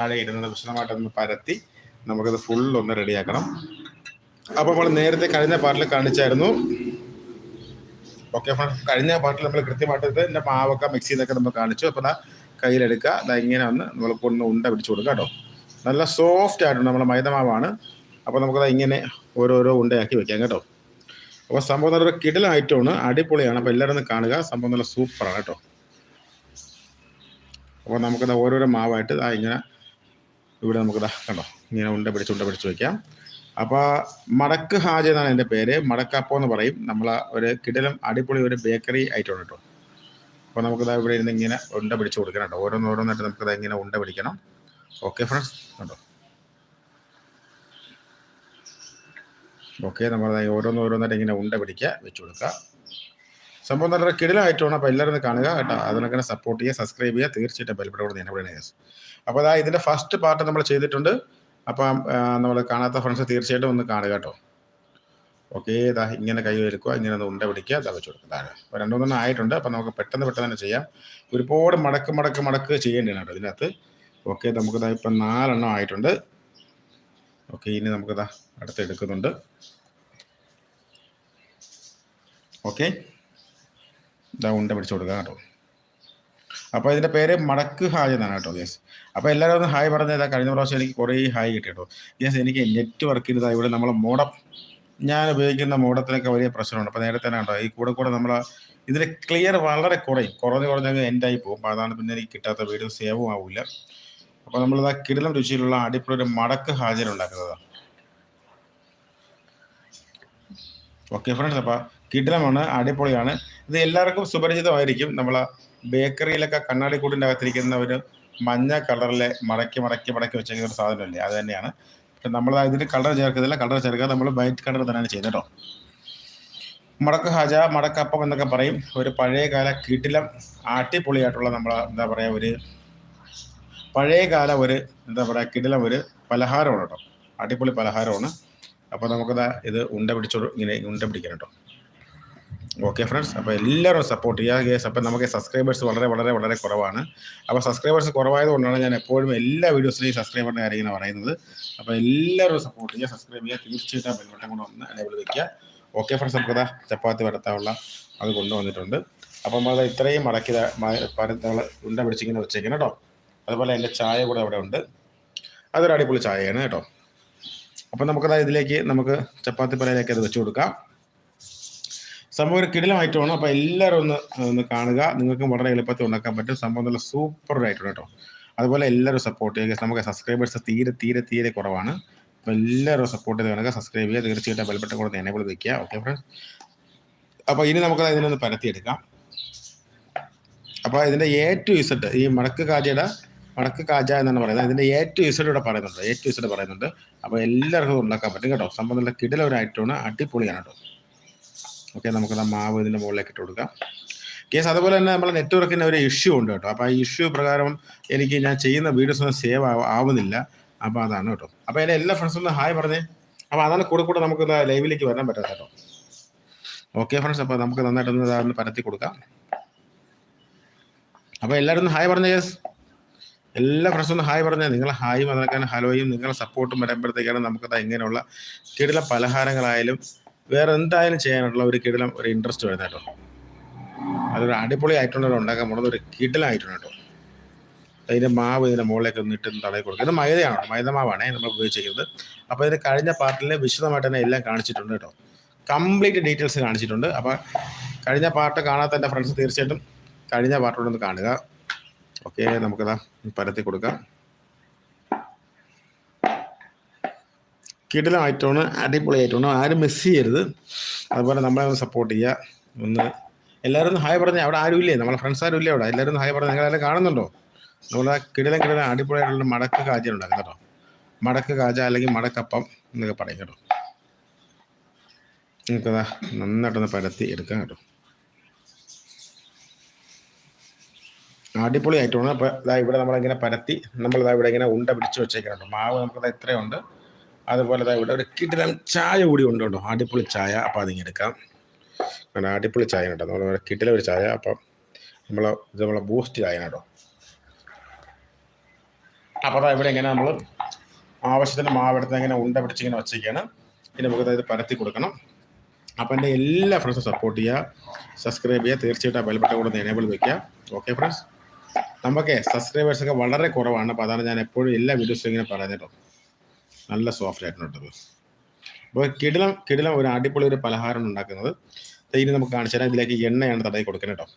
താഴെ ഇരുന്നത് വിശദമായിട്ടൊന്ന് പരത്തി നമുക്കത് ഫുൾ ഒന്ന് റെഡിയാക്കണം അപ്പോൾ നമ്മൾ നേരത്തെ കഴിഞ്ഞ പാട്ടിൽ കാണിച്ചായിരുന്നു. ഓക്കെ കഴിഞ്ഞ പാട്ടിൽ നമ്മൾ കൃത്യമായിട്ട് ഇതിന്റെ മാവൊക്കെ മിക്സ് ചെയ്തൊക്കെ നമ്മൾ കാണിച്ചു. അപ്പോൾ ആ കയ്യിലെടുക്കുക. അതാ ഇങ്ങനെ ഒന്ന് നമ്മൾ ഒന്ന് ഉണ്ട പിടിച്ചു കൊടുക്കുക കേട്ടോ. നല്ല സോഫ്റ്റ് ആയിട്ടുണ്ട് നമ്മളെ മൈദമാവാണ്. അപ്പോൾ നമുക്കത് ഇങ്ങനെ ഓരോരോ ഉണ്ടയാക്കി വെക്കാം കേട്ടോ. അപ്പോൾ സംഭവം നല്ലൊരു കിടിലൻ ഐറ്റമാണ് അടിപൊളിയാണ്. അപ്പോൾ എല്ലാവരും കാണുക. സംഭവം നല്ല സൂപ്പറാണ് കേട്ടോ. അപ്പോൾ നമുക്കത് ഓരോരോ മാവായിട്ട് ഇങ്ങനെ ഇവിടെ നമുക്ക് കണ്ടോ ഇങ്ങനെ ഉണ്ട പിടിച്ച് ഉണ്ട പിടിച്ച് വയ്ക്കാം അപ്പോൾ മടക്ക് ഹാജ എന്നാണ് എന്റെ പേര്. മടക്കപ്പോ എന്ന് പറയും. നമ്മൾ ഒരു കിടലം അടിപൊളി ഒരു ബേക്കറി ആയിട്ടുണ്ട് കേട്ടോ. അപ്പോൾ നമുക്കിതാ ഇവിടെ ഇരുന്ന് ഇങ്ങനെ ഉണ്ട പിടിച്ച് കൊടുക്കണം കേട്ടോ. ഓരോന്നോരോന്നായിട്ട് നമുക്ക് നമുക്കിതാ ഇങ്ങനെ ഉണ്ട പിടിക്കണം. ഓക്കെ ഫ്രണ്ട്സ് കണ്ടോ? ഓക്കെ നമ്മൾ ഓരോന്നോരോന്നായിട്ട് ഇങ്ങനെ ഉണ്ട പിടിക്കുക വെച്ച് കൊടുക്കുക. സംഭവം നല്ല കിടിലായിട്ടാണ് അപ്പോൾ എല്ലാവരും കാണുക കേട്ടോ. അതിനൊക്കെ സപ്പോർട്ട് ചെയ്യുക സബ്സ്ക്രൈബ് ചെയ്യുക. തീർച്ചയായിട്ടും ബെൽബിളോട് നിലവിടണേ അപ്പോൾ അതാ ഇതിന്റെ ഫസ്റ്റ് പാർട്ട് നമ്മൾ ചെയ്തിട്ടുണ്ട്. അപ്പം നമ്മൾ കാണാത്ത ഫ്രണ്ട്സ് തീർച്ചയായിട്ടും ഒന്ന് കാണുക കേട്ടോ. ഓക്കെ ഇതാ ഇങ്ങനെ കൈ എടുക്കുക ഇങ്ങനെ ഒന്ന് ഉണ്ട പിടിക്കുക ഇതാ വെച്ച് കൊടുക്കുക. താഴെ അപ്പോൾ രണ്ടുമൂന്നെണ്ണം ആയിട്ടുണ്ട്. അപ്പോൾ നമുക്ക് പെട്ടെന്ന് പെട്ടെന്ന് തന്നെ ചെയ്യാം. ഒരുപാട് മടക്ക് മടക്ക് മടക്ക് ചെയ്യേണ്ടതാണ് കേട്ടോ ഇതിനകത്ത്. ഓക്കെ നമുക്കിതാ ഇപ്പം നാലെണ്ണം ആയിട്ടുണ്ട്. ഓക്കെ ഇനി നമുക്കിതാ അടുത്ത് എടുക്കുന്നുണ്ട്. ഓക്കെ ഇതാ ഉണ്ട പിടിച്ചു കൊടുക്കുക കേട്ടോ. അപ്പോൾ ഇതിന്റെ പേര് മടക്ക് ഹായ് എന്നാണ് കേട്ടോ യെസ് അപ്പോൾ എല്ലാവരും ഒന്ന് ഹായ് പറഞ്ഞതാ കഴിഞ്ഞ പ്രാവശ്യം എനിക്ക് കുറേ ഹായ് കിട്ടി കേട്ടോ. യെസ് എനിക്ക് നെറ്റ് വർക്ക് ചെയ്തതാണ് ഇവിടെ നമ്മൾ മോഡം ഞാൻ ഉപയോഗിക്കുന്ന മോഡത്തിനൊക്കെ വലിയ പ്രശ്നമുണ്ട്. അപ്പോൾ നേരത്തെ തന്നെ കേട്ടോ ഈ കൂടെ കൂടെ നമ്മൾ ഇതിൽ ക്ലിയർ വളരെ കുറയും. കുറഞ്ഞ് കുറഞ്ഞങ്ങ് എൻഡായി പോകും. അപ്പോൾ അതാണ് പിന്നെ എനിക്ക് കിട്ടാത്ത വീഡിയോ സേവും ആവില്ല അപ്പോൾ നമ്മളിതാ കിടിലം രുചിയിലുള്ള അടിപൊളി ഒരു മടക്ക് ഹാജരുണ്ടാക്കുന്നതാണ് ഓക്കെ ഫ്രണ്ട്സ് അപ്പോൾ കിടിലമാണ് അടിപൊളിയാണ്. ഇത് എല്ലാവർക്കും സുപരിചിതമായിരിക്കും. നമ്മൾ ബേക്കറിയിലൊക്കെ കണ്ണാടി കൂടിന്റെ അകത്തിരിക്കുന്ന ഒരു മഞ്ഞ കളറിലെ മടക്കി മടക്കി മടക്കി വെച്ചേക്കുന്ന ഒരു സാധനമല്ലേ? അത് തന്നെയാണ്. പക്ഷെ നമ്മൾ ഇതിന് കളർ ചേർക്കുന്നില്ല. കളർ ചേർക്കാതെ നമ്മൾ വൈറ്റ് കളർ തന്നെയാണ് ചെയ്യുന്നത് കേട്ടോ. മടക്ക് ഹജ മടക്കപ്പം എന്നൊക്കെ പറയും. ഒരു പഴയകാല കിടിലം ആട്ടിപ്പൊളിയായിട്ടുള്ള നമ്മൾ എന്താ പറയുക ഒരു പഴയകാല ഒരു എന്താ പറയുക കിടിലം ഒരു പലഹാരമാണ് കേട്ടോ. അടിപൊളി പലഹാരമാണ്. അപ്പോൾ നമുക്കത് ഇത് ഉണ്ട പിടിച്ചോ ഇങ്ങനെ ഉണ്ട പിടിക്കണം കേട്ടോ. ഓക്കെ ഫ്രണ്ട്സ് അപ്പോൾ എല്ലാവരും സപ്പോർട്ട് ചെയ്യുക. ഗേസ് അപ്പോൾ നമുക്ക് സബ്സ്ക്രൈബേഴ്സ് വളരെ വളരെ വളരെ കുറവാണ്. അപ്പോൾ സബ്സ്ക്രൈബേഴ്സ് കുറവായതുകൊണ്ടാണ് ഞാൻ എപ്പോഴും എല്ലാ വീഡിയോസിലെയും സബ്സ്ക്രൈബറിന്റെ കാര്യം പറയുന്നത്. അപ്പോൾ എല്ലാവരും സപ്പോർട്ട് ചെയ്യുക സബ്സ്ക്രൈബ് ചെയ്യുക. തീർച്ചയായിട്ടും ബെൽബട്ടം കൊണ്ട് ഒന്ന് എനേബിൾ വയ്ക്കുക ഓക്കെ ഫ്രണ്ട്സ് നമുക്കതാ ചപ്പാത്തി വരത്താനുള്ള അത് കൊണ്ടുവന്നിട്ടുണ്ട്. അപ്പം അത് ഇത്രയും മടക്കി പരത്തുള്ള ഉണ്ട പിടിച്ചിങ്ങനെ വെച്ചേക്കണം കേട്ടോ. അതുപോലെ എന്റെ ചായ കൂടെ അവിടെ ഉണ്ട്. അതൊരു അടിപൊളി ചായയാണ് കേട്ടോ. അപ്പം നമുക്കതാ ഇതിലേക്ക് നമുക്ക് ചപ്പാത്തി പലയിലേക്ക് അത് വെച്ച് കൊടുക്കാം. സംഭവം ഒരു കിടിലമായിട്ടുമാണ് അപ്പോൾ എല്ലാവരും ഒന്ന് ഒന്ന് കാണുക. നിങ്ങൾക്കും വളരെ എളുപ്പത്തിൽ ഉണ്ടാക്കാൻ പറ്റും. സംഭവം നല്ല സൂപ്പർ ആയിട്ടുണ്ട് കേട്ടോ. അതുപോലെ എല്ലാവരും സപ്പോർട്ട് ചെയ്യുക. നമുക്ക് സബ്സ്ക്രൈബേഴ്സ് തീരെ തീരെ തീരെ കുറവാണ്. അപ്പോൾ എല്ലാവരും സപ്പോർട്ട് ചെയ്ത് വേണമെങ്കിൽ സബ്സ്ക്രൈബ് ചെയ്യുക. തീർച്ചയായിട്ടും ബെൽബട്ടൺ കൂടെ എനേബിൾ വയ്ക്കുക ഓക്കെ ഫ്രണ്ട്സ് അപ്പോൾ ഇനി നമുക്ക് ഇതിനൊന്ന് പരത്തിയെടുക്കാം. അപ്പോൾ ഇതിന്റെ എ ടു ഇസഡ് ഈ മടക്ക് കാജയുടെ മടക്ക് കാജ എന്നാണ് പറയുന്നത്. ഇതിന്റെ എ ടു ഇസഡ് ഇവിടെ പറയുന്നുണ്ട്. എ ടു ഇസഡ് പറയുന്നുണ്ട്. അപ്പോൾ എല്ലാവർക്കും ഉണ്ടാക്കാൻ പറ്റും കേട്ടോ. നല്ല കിടിലൊരായിട്ടാണ് അടിപൊളിയാണ് കേട്ടോ. ഓക്കെ നമുക്ക് മാവ് ഇതിന്റെ മുകളിലേക്ക് ഇട്ട് കൊടുക്കാം. കേസ് അതുപോലെ തന്നെ നമ്മുടെ നെറ്റ്വർക്കിന് ഒരു ഇഷ്യൂ ഉണ്ട് കേട്ടോ. അപ്പോൾ ആ ഇഷ്യൂ പ്രകാരം എനിക്ക് ഞാൻ ചെയ്യുന്ന വീഡിയോസ് ഒന്നും സേവ് ആവുന്നില്ല. അപ്പോൾ അതാണ് കേട്ടോ. അപ്പോൾ എന്റെ എല്ലാ ഫ്രണ്ട്സും ഒന്ന് ഹായ് പറഞ്ഞേ. അപ്പോൾ അതാണ് കൂടെ കൂടെ നമുക്ക് ലൈവിലേക്ക് വരാൻ പറ്റാത്ത കേട്ടോ. ഓക്കെ ഫ്രണ്ട്സ് അപ്പോൾ നമുക്ക് നന്നായിട്ടൊന്ന് ഇതാന്ന് പരത്തി കൊടുക്കാം. അപ്പോൾ എല്ലാവരും ഒന്ന് ഹായ് പറഞ്ഞേ കേസ് എല്ലാ ഫ്രണ്ട്സും ഒന്ന് ഹായ് പറഞ്ഞാൽ നിങ്ങളെ ഹായും അതൊക്കെ ഹലോയും നിങ്ങളെ സപ്പോർട്ടും വരുമ്പോഴത്തേക്കാണ് നമുക്കത് ഇങ്ങനെയുള്ള കിടില പലഹാരങ്ങളായാലും വേറെ എന്തായാലും ചെയ്യാനുള്ള ഒരു കിടിലം ഒരു ഇൻട്രസ്റ്റ് വരുന്ന കേട്ടോ. അതൊരു അടിപൊളി ആയിട്ടുള്ള ഉണ്ടാക്കാൻ പോകുന്നത് ഒരു കിടിലായിട്ടുണ്ട് കേട്ടോ. അതിന്റെ മാവ് ഇതിന്റെ മുകളിലേക്ക് ഒന്ന് ഇട്ട് തടയി കൊടുക്കുക. ഇത് മൈദയാണ് മൈദ മാവാണ് നമ്മൾ ഉപയോഗിച്ചിരിക്കുന്നത്. അപ്പോൾ ഇതിന്റെ കഴിഞ്ഞ പാർട്ടിൽ വിശദമായിട്ട് തന്നെ എല്ലാം കാണിച്ചിട്ടുണ്ട് കേട്ടോ. കംപ്ലീറ്റ് ഡീറ്റെയിൽസ് കാണിച്ചിട്ടുണ്ട്. അപ്പോൾ കഴിഞ്ഞ പാർട്ട് കാണാത്ത എന്റെ ഫ്രണ്ട്സ് തീർച്ചയായിട്ടും കഴിഞ്ഞ പാർട്ടോടൊന്ന് കാണുക. ഓക്കെ നമുക്കതാ പരത്തി കൊടുക്കാം. കിടിലമായിട്ടാണ് അടിപൊളിയായിട്ടാണ്. ആരും മിസ് ചെയ്യരുത്. അതുപോലെ നമ്മളെ ഒന്ന് സപ്പോർട്ട് ചെയ്യുക ഒന്ന് എല്ലാവരും ഹായ് പറഞ്ഞാൽ അവിടെ ആരും ഇല്ലേ? നമ്മളെ ഫ്രണ്ട്സ് ആരും ഇല്ലേ അവിടെ? എല്ലാവരും ഹായ് പറഞ്ഞാൽ നിങ്ങളെല്ലാം കാണുന്നുണ്ടോ? നമ്മളെ കിടിലം കിടിലം അടിപൊളിയായിട്ടുള്ള മടക്ക് കാജ ഉണ്ടാക്കും കേട്ടോ. മടക്ക് കാജ അല്ലെങ്കിൽ മടക്കപ്പം എന്നൊക്കെ പറയും കേട്ടോ. നിങ്ങൾക്കതാ നന്നായിട്ടൊന്ന് പരത്തി എടുക്കാം കേട്ടോ. അടിപൊളിയായിട്ടാണ്. അപ്പോൾ ഇതാ ഇവിടെ നമ്മളിങ്ങനെ പരത്തി നമ്മളിതാ ഇവിടെ ഇങ്ങനെ ഉണ്ട പിടിച്ച് വെച്ചേക്കണം മാവ് നമുക്കത് എത്രയുണ്ട് അതുപോലെ ഇവിടെ ഒരു കിടിലം ചായ കൂടി ഉണ്ട് കേട്ടോ. അടിപൊളി ചായ. അപ്പോൾ അതിങ്ങനെ എടുക്കാം. കാരണം അടിപൊളി ചായ കേട്ടോ. നമ്മൾ കിടില ഒരു ചായ. അപ്പം നമ്മൾ ഇത് നമ്മളെ ബൂസ്റ്റ് ചായ കേട്ടോ. അപ്പോൾ അതാ ഇവിടെ ഇങ്ങനെ നമ്മൾ ആവശ്യത്തിന് മാവെടുത്ത് ഇങ്ങനെ ഉണ്ട പിടിച്ചിങ്ങനെ വച്ചിരിക്കുകയാണ്. ഇനി നമുക്ക് ഇത് പരത്തി കൊടുക്കണം. അപ്പോൾ എന്റെ എല്ലാ ഫ്രണ്ട്സും സപ്പോർട്ട് ചെയ്യുക. സബ്സ്ക്രൈബ് ചെയ്യുക. തീർച്ചയായിട്ടും ബെൽബട്ടൺ കൂടെ എനേബിൾ വയ്ക്കുക ഓക്കെ ഫ്രണ്ട്സ് നമുക്ക് സബ്സ്ക്രൈബേഴ്സൊക്കെ വളരെ കുറവാണ്. അപ്പോൾ അതാണ് ഞാൻ എപ്പോഴും എല്ലാ വീഡിയോസും ഇങ്ങനെ പറയുന്നത് കേട്ടോ. നല്ല സോഫ്റ്റ് ആയിട്ടുണ്ട് കേട്ടോ അപ്പോൾ കിടിലം കിടിലം ഒരു അടിപൊളി ഒരു പലഹാരം ഉണ്ടാക്കുന്നത്. ഇനി നമുക്ക് കാണിച്ചു തരാം. ഇതിലേക്ക് എണ്ണയാണ് തടയി കൊടുക്കുന്നത് കേട്ടോ.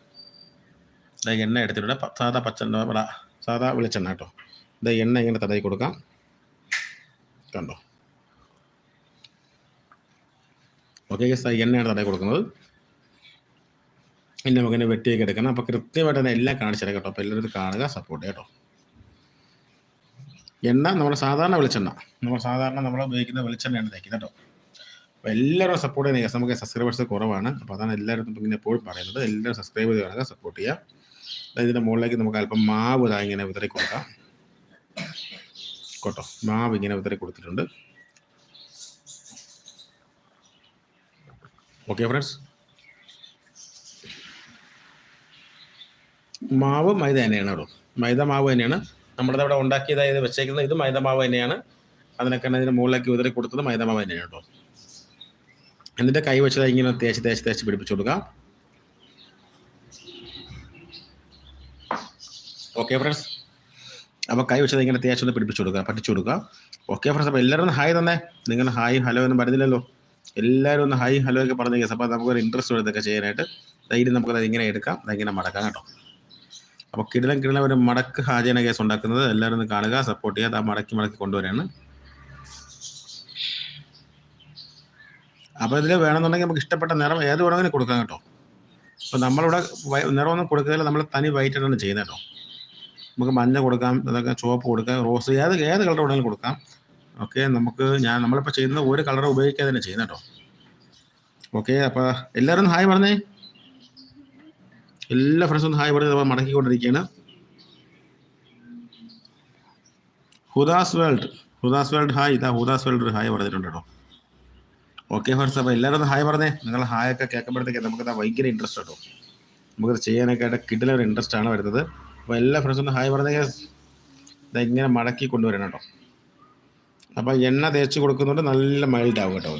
ദേ എണ്ണ എടുത്തിട്ടുണ്ട്. പ- സാധാ പച്ചെണ്ണ സാധാ വെളിച്ചെണ്ണ കേട്ടോ. ദേ എണ്ണ ഇങ്ങനെ തടയി കൊടുക്കാം. കണ്ടോ? ഓക്കെ ഗസ് എണ്ണയാണ് തടയി കൊടുക്കുന്നത്. ഇനി നമുക്കിനെ വെട്ടിയൊക്കെ എടുക്കണം. അപ്പോൾ കൃത്യമായിട്ട് തന്നെ എല്ലാം കാണിച്ചു തരാം കേട്ടോ. അപ്പോൾ എല്ലാവരും കാണുക സപ്പോർട്ട് കേട്ടോ. എണ്ണ നമ്മുടെ സാധാരണ വെളിച്ചെണ്ണ. നമ്മൾ സാധാരണ നമ്മൾ ഉപയോഗിക്കുന്ന വെളിച്ചെണ്ണയാണ് തേക്കുന്നത് കേട്ടോ. അപ്പോൾ എല്ലാവരും സപ്പോർട്ട് ചെയ്യുന്ന കേസ് നമുക്ക് സബ്സ്ക്രൈബേഴ്സ് കുറവാണ്. അപ്പോൾ അതാണ് എല്ലാവരും ഇങ്ങനെ എപ്പോഴും പറയുന്നത്. എല്ലാവരും സബ്സ്ക്രൈബ് ചെയ്ത് കാണുക സപ്പോർട്ട് ചെയ്യുക അതായത് ഇതിന്റെ മുകളിലേക്ക് നമുക്ക് അല്പം മാവ് ഇതാ ഇങ്ങനെ വിതറി കൊടുക്കാം. കേട്ടോ മാവ് ഇങ്ങനെ വിതറി കൊടുത്തിട്ടുണ്ട്. ഓക്കെ ഫ്രണ്ട്സ് മാവ് മൈദ തന്നെയാണ് കേട്ടോ. മൈദ മാവ് തന്നെയാണ്. നമ്മുടെ അവിടെ ഉണ്ടാക്കിയതായത് വെച്ചേക്കുന്നത് ഇത് മൈദ മാവ് തന്നെയാണ്. അതിനൊക്കെ ഇതിന് മുകളിലേക്ക് ഉതിരി കൊടുത്തത് മൈദ മാവ് തന്നെയാണ് കേട്ടോ. എന്നിട്ട് കൈ വെച്ചത് ഇങ്ങനെ തേച്ച് തേച്ച് തേച്ച് പിടിപ്പിച്ചു കൊടുക്കാം. ഓക്കെ ഫ്രണ്ട്സ് അപ്പോൾ കൈ വെച്ചത് ഇങ്ങനെ തേച്ചൊന്ന് പിടിപ്പിച്ചു കൊടുക്കുക പഠിച്ചു കൊടുക്കുക ഓക്കെ ഫ്രണ്ട്സ് അപ്പോൾ എല്ലാവരും ഹായ് തന്നെ. നിങ്ങൾ ഹായ് ഹലോ ഒന്നും പറഞ്ഞില്ലല്ലോ. എല്ലാവരും ഒന്ന് ഹായ് ഹലോ ഒക്കെ പറഞ്ഞു കേസ് അപ്പോൾ നമുക്കൊരു ഇൻട്രസ്റ്റ് ഇതൊക്കെ ചെയ്യാനായിട്ട് ധൈര്യം നമുക്കത് ഇങ്ങനെ എടുക്കാം. അതിങ്ങനെ മടക്കാം കേട്ടോ. അപ്പോൾ കിടിലം കിടിലം ഒരു മടക്ക് ഹാജന കേസ് ഉണ്ടാക്കുന്നത് എല്ലാവരും ഒന്ന് കാണുക സപ്പോർട്ട് ചെയ്യുക അത് ആ മടക്കി മടക്കി കൊണ്ടുവരാണ് അപ്പോൾ ഇതിൽ വേണമെന്നുണ്ടെങ്കിൽ നമുക്ക് ഇഷ്ടപ്പെട്ട നിറം ഏത് വേണമെങ്കിലും കൊടുക്കാം കേട്ടോ. അപ്പോൾ നമ്മളിവിടെ നിറമൊന്നും കൊടുക്കുകയില്ല നമ്മൾ തനി വൈറ്റ് ആണ് ചെയ്യുന്നത് കേട്ടോ. നമുക്ക് മഞ്ഞ കൊടുക്കാം അതൊക്കെ ചുവപ്പ് കൊടുക്കാം റോസ് ഏത് ഏത് കളർ വേണമെങ്കിലും കൊടുക്കാം. ഓക്കെ നമുക്ക് ഞാൻ നമ്മളിപ്പോൾ ചെയ്യുന്നത് ഒരു കളർ ഉപയോഗിക്കാതെ തന്നെ ചെയ്യുന്നേട്ടോ ഓക്കെ അപ്പോൾ എല്ലാവരും ഹായ് പറഞ്ഞേ. എല്ലാ ഫ്രണ്ട്സും ഹായ് പറഞ്ഞ് നമ്മൾ മടക്കിക്കൊണ്ടിരിക്കുകയാണ് Hudas World Hudas World hi ഇതാ ഹുദാസ് വേൾഡ് ഒരു ഹായ് പറഞ്ഞിട്ടുണ്ട് കേട്ടോ. ഓക്കെ ഫ്രണ്ട്സ് അപ്പോൾ എല്ലാവരും ഒന്ന് ഹായ് പറഞ്ഞേ. നിങ്ങൾ ഹായ് ഒക്കെ കേൾക്കുമ്പോഴത്തേക്ക് നമുക്ക് ഭയങ്കര ഇൻട്രസ്റ്റ് കേട്ടോ. നമുക്കത് ചെയ്യാനൊക്കെ ആയിട്ട് കിടിലൊരു ഇൻട്രസ്റ്റ് ആണ് വരുന്നത്. അപ്പോൾ എല്ലാ ഫ്രണ്ട്സും ഒന്ന് ഹായ് പറഞ്ഞേ. ഇതാ ഇങ്ങനെ മടക്കി കൊണ്ടുവരണം കേട്ടോ. അപ്പോൾ എണ്ണ തേച്ച് കൊടുക്കുന്നുണ്ട്. നല്ല മൈൽഡ് ആവും കേട്ടോ.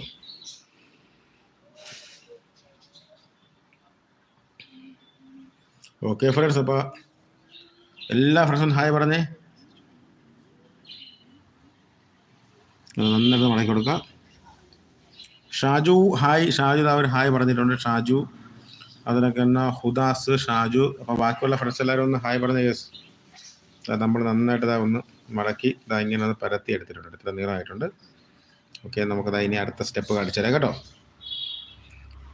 ഓക്കെ ഫ്രണ്ട്സ് അപ്പോൾ എല്ലാ ഫ്രണ്ട്സും ഹായ് പറഞ്ഞേ. നന്നായിട്ട് മടക്കി കൊടുക്കാം. ഷാജു ഹായ് ഷാജു അവർ ഹായ് പറഞ്ഞിട്ടുണ്ട്. ഷാജു. അതിനൊക്കെ എന്നാ? ഹുദാസ് ഷാജു. അപ്പോൾ ബാക്കിയുള്ള ഫ്രണ്ട്സ് എല്ലാവരും ഒന്ന് ഹായ് പറഞ്ഞ യെസ് നമ്മൾ നന്നായിട്ട് ഇതാ ഒന്ന് മടക്കി ഇതാ ഇങ്ങനെ ഒന്ന് പരത്തി എടുത്തിട്ടുണ്ട്. ഇത്ര നീളമായിട്ടുണ്ട്. ഓക്കെ നമുക്കതാ ഇനി അടുത്ത സ്റ്റെപ്പ് കാണിച്ചു തരാം കേട്ടോ.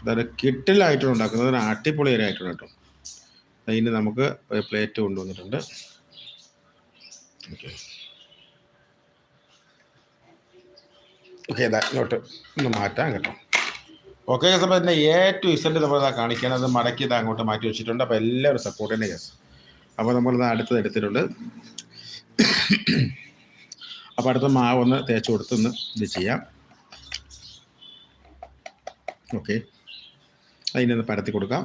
അതൊരു കിട്ടിലായിട്ടാണ് ഉണ്ടാക്കുന്നത് ഒരു അടിപൊളിയായിട്ടുണ്ട് കേട്ടോ. അതിന് നമുക്ക് പ്ലേറ്റ് കൊണ്ടുവന്നിട്ടുണ്ട്. ഓക്കെ ഇങ്ങോട്ട് ഒന്ന് മാറ്റാം കേട്ടോ. ഓക്കെ കേസ് അപ്പോൾ ഇതിന്റെ എ ടു ഇസെന്റ് നമ്മൾ ഇതാ കാണിക്കണം അത് മടക്കി ഇതാ അങ്ങോട്ട് മാറ്റി വെച്ചിട്ടുണ്ട്. അപ്പോൾ എല്ലാവരും സപ്പോർട്ട് തന്നെ കേസ് അപ്പോൾ നമ്മളിത് അടുത്തത് എടുത്തിട്ടുണ്ട്. അപ്പോൾ അടുത്ത മാവ് ഒന്ന് തേച്ച് കൊടുത്ത് ഒന്ന് ഇത് ചെയ്യാം. ഓക്കെ അതിനൊന്ന് പരത്തി കൊടുക്കാം.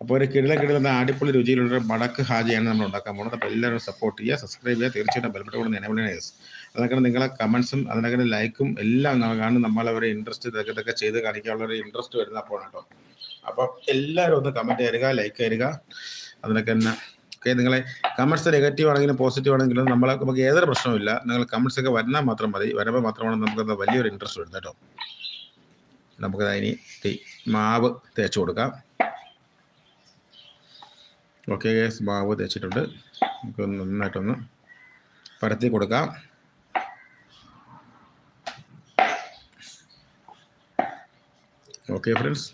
അപ്പോൾ ഒരു കിടല കിടലെന്ന അടിപൊളി രുചിയിലുള്ള മടക്ക് ഹാജിയാണ് നമ്മൾ ഉണ്ടാക്കാൻ പോകുന്നത്. അപ്പോൾ എല്ലാവരും സപ്പോർട്ട് ചെയ്യുക സബ്സ്ക്രൈബ് ചെയ്യുക. തീർച്ചയായിട്ടും ബെൽബട്ട് കൊണ്ട് നിലവിലെ അതൊക്കെ നിങ്ങളെ കമൻസും അതിനൊക്കെ ലൈക്കും എല്ലാം കാണും. നമ്മളവരെ ഇൻട്രസ്റ്റ് ഇതൊക്കെ ഇതൊക്കെ ചെയ്ത് കാണിക്കാനുള്ള ഒരു ഇൻട്രസ്റ്റ് വരുന്ന അപ്പോൾ കേട്ടോ. അപ്പോൾ എല്ലാവരും ഒന്ന് കമന്റ് തരിക ലൈക്ക് തരിക. അതിനൊക്കെ തന്നെ ഓക്കെ നിങ്ങളെ കമൻസ് നെഗറ്റീവ് ആണെങ്കിലും പോസിറ്റീവ് ആണെങ്കിലും നമ്മൾ നമുക്ക് ഏതൊരു പ്രശ്നവുമില്ല നിങ്ങൾ കമൻസ് ഒക്കെ വന്നാൽ മാത്രം മതി. വരുമ്പോൾ മാത്രമാണ് നമുക്കത് വലിയൊരു ഇൻട്രസ്റ്റ് വരുന്നത് കേട്ടോ. നമുക്കത് ഇനി മാവ് തേച്ച് കൊടുക്കാം. ഓക്കെ ഗ്യാസ് മാവ് തേച്ചിട്ടുണ്ട്. നമുക്ക് നന്നായിട്ടൊന്ന് പരത്തി കൊടുക്കാം. ഓക്കെ ഫ്രണ്ട്സ്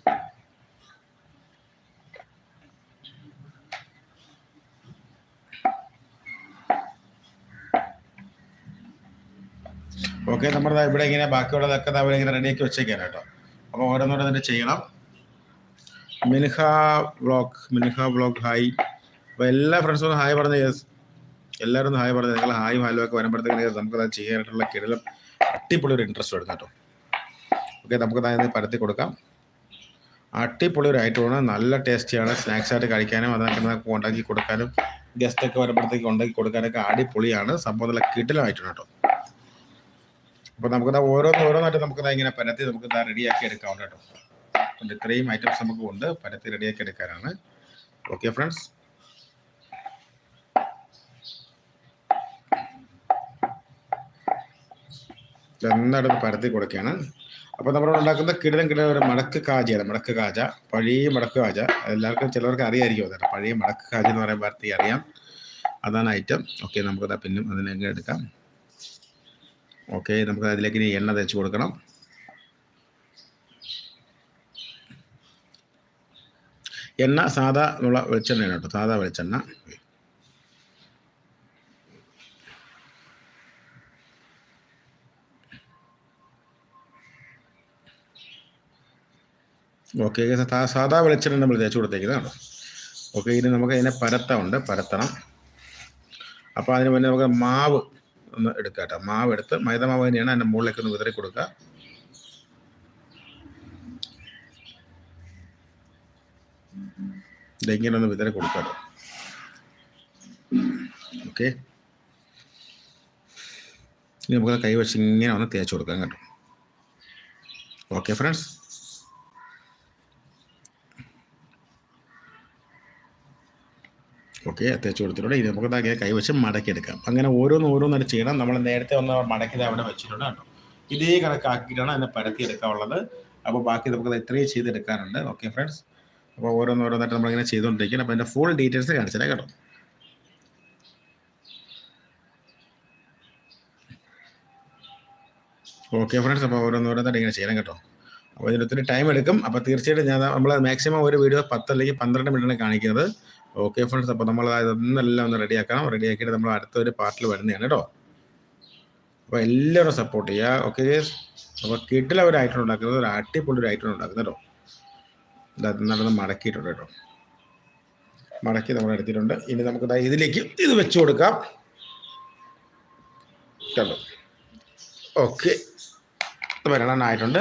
ഓക്കെ നമ്മുടെ ഇവിടെ ഇങ്ങനെ ബാക്കിയുള്ളതൊക്കെ ഇങ്ങനെ റെഡിയാക്കി വെച്ചേക്കാണ് കേട്ടോ. അപ്പോൾ തന്നെ ചെയ്യണം. Minha vlog Minha vlog hi അപ്പോൾ എല്ലാ ഫ്രണ്ട്സും ഒന്ന് ഹായ് പറഞ്ഞ യെസ് എല്ലാവരും ഒന്ന് ഹായ് പറഞ്ഞത് നിങ്ങൾ ഹായ് ഹലോ ഒക്കെ നമുക്ക് നമുക്കത് ചെയ്യാനായിട്ടുള്ള കിടലും അടിപൊളി ഒരു ഇൻട്രസ്റ്റ് എടുക്കാം കേട്ടോ. ഓക്കെ നമുക്ക് അതായത് പരത്തി കൊടുക്കാം. അടിപൊളി ഒരു ഐറ്റമാണ് നല്ല ടേസ്റ്റിയാണ് സ്നാക്സ് ആയിട്ട് കഴിക്കാനും അതൊക്കെ നമുക്ക് ഉണ്ടാക്കി കൊടുക്കാനും ഗസ്റ്റൊക്കെ വരുമ്പോഴത്തേക്ക് ഉണ്ടാക്കി കൊടുക്കാനൊക്കെ അടിപൊളിയാണ്. സംഭവം നല്ല കിടിലമായിട്ടുണ്ട് കേട്ടോ. അപ്പോൾ നമുക്കത് ഓരോന്ന് ഓരോന്നായിട്ട് നമുക്കത് ഇങ്ങനെ പരത്തി നമുക്ക് റെഡിയാക്കി എടുക്കാം കേട്ടോ. ഇത്രയും ഐറ്റംസ് നമുക്ക് ഉണ്ട് പരത്തി റെഡിയാക്കി എടുക്കാനാണ്. ഓക്കെ ഫ്രണ്ട്സ് നന്നായിട്ട് പരത്തി കൊടുക്കുകയാണ്. അപ്പോൾ നമ്മൾ ഉണ്ടാക്കുന്ന കിടിലം കിടിലം ഒരു മടക്ക് കാജയാണ് മടക്ക് കാജ. പഴയ മടക്ക് കാജ. എല്ലാവർക്കും ചിലവർക്ക് അറിയായിരിക്കും അതാണ് പഴയ മടക്ക് കാജ എന്ന് പറയുമ്പോൾ പരത്തി അറിയാം. അതാണ് ഐറ്റം ഓക്കെ നമുക്കത് പിന്നും അതിലേക്ക് എടുക്കാം. ഓക്കെ നമുക്ക് അതിലേക്ക് ഇനി എണ്ണ തേച്ച് കൊടുക്കണം. എണ്ണ സാധാ എന്നുള്ള വെളിച്ചെണ്ണയാണ് കേട്ടോ. സാധാ വെളിച്ചെണ്ണ. ഓക്കെ സാധാ വെളിച്ചെണ്ണ നമ്മൾ തേച്ച് കൊടുത്തേക്കുന്നതാണ് ഓക്കെ ഇനി നമുക്ക് അതിനെ പരത്തമുണ്ട് പരത്തണം. അപ്പോൾ അതിന് മുന്നേ നമുക്ക് മാവ് ഒന്ന് എടുക്കാം കേട്ടോ മാവ് എടുത്ത് മൈദ മാവ് തന്നെയാണ് അതിന്റെ മുകളിലേക്ക് ഒന്ന് വിതറി കൊടുക്കുക ഇതെങ്ങനെ ഒന്ന് വിതറി കൊടുക്കാം ഓക്കെ. ഇനി നമുക്ക് കൈ ഇങ്ങനെ ഒന്ന് തേച്ച് കൊടുക്കാം കേട്ടോ. Okay friends. ഓക്കെ തേച്ച് കൊടുത്തിട്ടുണ്ട്. ഇനി നമുക്ക് ഇതാക്കിയ കൈവശം മടക്കിയെടുക്കാം. അങ്ങനെ ഓരോന്ന് ഓരോന്നായിട്ട് ചെയ്യണം. നമ്മൾ നേരത്തെ ഒന്ന് മടക്കിയത് അവിടെ വെച്ചിട്ടുണ്ട് കേട്ടോ. ഇതേ കണക്കാക്കിയിട്ടാണ് അതിനെ പരത്തിയെടുക്കാനുള്ളത്. അപ്പോൾ ബാക്കി നമുക്ക് ഇത്രയും ചെയ്തെടുക്കാറുണ്ട് ഓക്കെ ഫ്രണ്ട്സ്. അപ്പോൾ ഓരോന്നോരോന്നായിട്ട് നമ്മളിങ്ങനെ ചെയ്തുകൊണ്ടിരിക്കണം അപ്പോൾ എന്റെ ഫുൾ ഡീറ്റെയിൽസ് കാണിച്ചില്ല കേട്ടോ. ഓക്കെ ഫ്രണ്ട്സ് അപ്പോൾ ഓരോന്നോരോന്നായിട്ട് ഇങ്ങനെ ചെയ്യണം കേട്ടോ. അപ്പോൾ ഇതിന് ഒത്തിരി ടൈം എടുക്കും. അപ്പോൾ തീർച്ചയായിട്ടും ഞാൻ നമ്മൾ മാക്സിമം ഒരു വീഡിയോ പത്ത് അല്ലെങ്കിൽ പന്ത്രണ്ട് മിനിറ്റാണ് കാണിക്കുന്നത്. ഓക്കെ ഫ്രണ്ട്സ് അപ്പോൾ നമ്മൾ ഇതെല്ലാം ഒന്ന് റെഡിയാക്കണം റെഡിയാക്കിയിട്ട് നമ്മൾ അടുത്ത ഒരു പാർട്ടിൽ വരുന്നതാണ് കേട്ടോ. അപ്പോൾ എല്ലാവരും സപ്പോർട്ട് ചെയ്യുക. ഓക്കെ അപ്പോൾ കിട്ടില്ല ഒരു ഐറ്റം ഉണ്ടാക്കുന്നത് ഒരു അടിപൊളി ഒരു ഐറ്റം ഉണ്ടാക്കുന്നത് കേട്ടോ. നടന്ന് മടക്കിയിട്ടുണ്ട് കേട്ടോ. മടക്കി നമ്മൾ എടുത്തിട്ടുണ്ട്. ഇനി നമുക്ക് ഇതിലേക്ക് ഇത് വെച്ച് കൊടുക്കാം. കേട്ടോ ഓക്കെ. വരണമായിട്ടുണ്ട്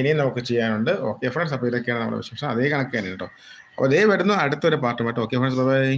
ഇനിയും നമുക്ക് ചെയ്യാനുണ്ട്. ഓക്കെ ഫ്രണ്ട്സ് അപ്പോൾ ഇതൊക്കെയാണ് നമ്മുടെ വിശേഷം. അതേ കണക്ക് തന്നെ കേട്ടോ. അപ്പോൾ അതേ വരുന്നു അടുത്തൊരു പാർട്ടുമായിട്ട് ഓക്കെ ഫ്രണ്ട്സ് ബൈ.